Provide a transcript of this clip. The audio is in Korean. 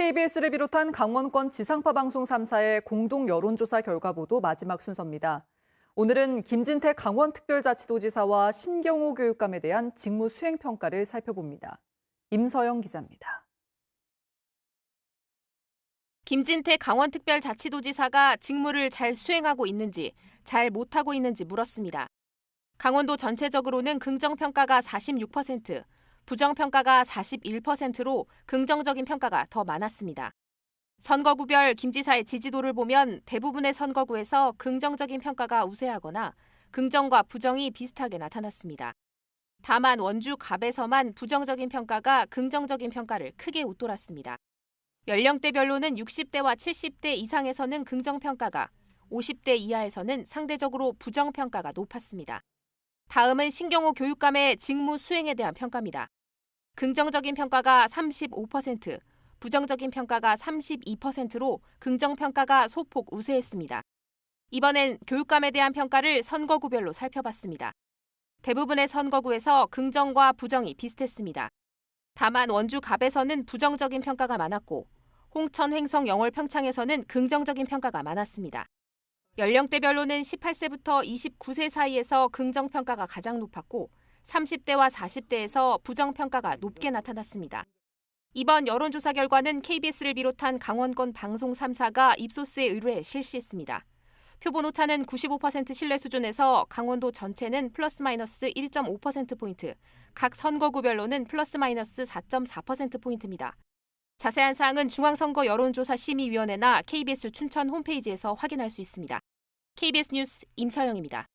KBS를 비롯한 강원권 지상파 방송 3사의 공동 여론조사 결과 보도 마지막 순서입니다. 오늘은 김진태 강원특별자치도지사와 신경호 교육감에 대한 직무 수행 평가를 살펴봅니다. 임서영 기자입니다. 김진태 강원특별자치도지사가 직무를 잘 수행하고 있는지, 잘 못하고 있는지 물었습니다. 강원도 전체적으로는 긍정평가가 46%, 부정평가가 41%로 긍정적인 평가가 더 많았습니다. 선거구별 김 지사의 지지도를 보면 대부분의 선거구에서 긍정적인 평가가 우세하거나 긍정과 부정이 비슷하게 나타났습니다. 다만 원주 갑에서만 부정적인 평가가 긍정적인 평가를 크게 웃돌았습니다. 연령대별로는 60대와 70대 이상에서는 긍정평가가, 50대 이하에서는 상대적으로 부정평가가 높았습니다. 다음은 신경호 교육감의 직무 수행에 대한 평가입니다. 긍정적인 평가가 35%, 부정적인 평가가 32%로 긍정 평가가 소폭 우세했습니다. 이번엔 교육감에 대한 평가를 선거구별로 살펴봤습니다. 대부분의 선거구에서 긍정과 부정이 비슷했습니다. 다만 원주 갑에서는 부정적인 평가가 많았고 홍천 횡성 영월 평창에서는 긍정적인 평가가 많았습니다. 연령대별로는 18세부터 29세 사이에서 긍정 평가가 가장 높았고 30대와 40대에서 부정평가가 높게 나타났습니다. 이번 여론조사 결과는 KBS를 비롯한 강원권 방송 3사가 입소스에 의뢰해 실시했습니다. 표본 오차는 95% 신뢰 수준에서 강원도 전체는 플러스 마이너스 1.5%포인트, 각 선거구별로는 플러스 마이너스 4.4%포인트입니다. 자세한 사항은 중앙선거 여론조사 심의위원회나 KBS 춘천 홈페이지에서 확인할 수 있습니다. KBS 뉴스 임서영입니다.